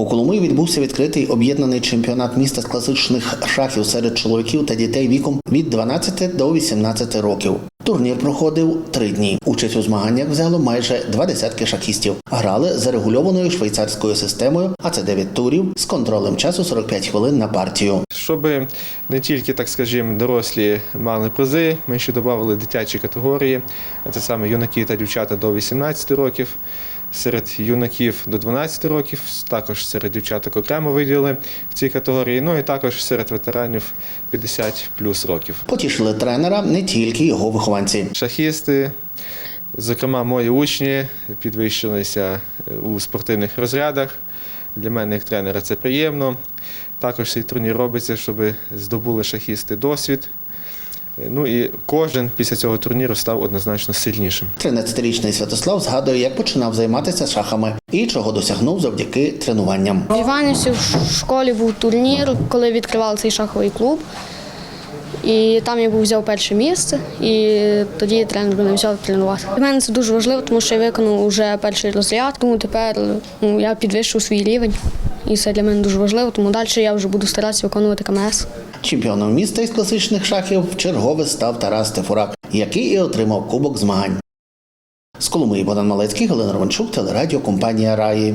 У Коломиї відбувся відкритий об'єднаний чемпіонат міста з класичних шахів серед чоловіків та дітей віком від 12 до 18 років. Турнір проходив три дні. Участь у змаганнях взяло майже два десятки шахістів. Грали за регульованою швейцарською системою, а це 9 турів з контролем часу 45 хвилин на партію. Щоб не тільки, так скажімо, дорослі мали призи, ми ще додали дитячі категорії, це саме юнаки та дівчата до 18 років. Серед юнаків до 12 років, також серед дівчаток окремо виділили в цій категорії. Ну і також серед ветеранів 50 плюс років. Потішили тренера не тільки його вихованці. Шахісти, зокрема, мої учні підвищилися у спортивних розрядах. Для мене, як тренера, це приємно. Також цей турнір робиться, щоб здобули шахісти досвід. Ну і кожен після цього турніру став однозначно сильнішим. 13-річний Святослав згадує, як починав займатися шахами і чого досягнув завдяки тренуванням. В Іванівці в школі був турнір, коли відкривали цей шаховий клуб. І там я був взяв перше місце, і тоді тренер мене взяв тренувати. Для мене це дуже важливо, тому що я виконав вже перший розряд, тому тепер ну, я підвищив свій рівень. І це для мене дуже важливо, тому далі я вже буду старатися виконувати КМС. Чемпіоном міста із класичних шахів вчергове став Тарас Тефурак, який і отримав кубок змагань. З Коломиї Богдан Малецький, Галина Романчук, телерадіо компанія Раї.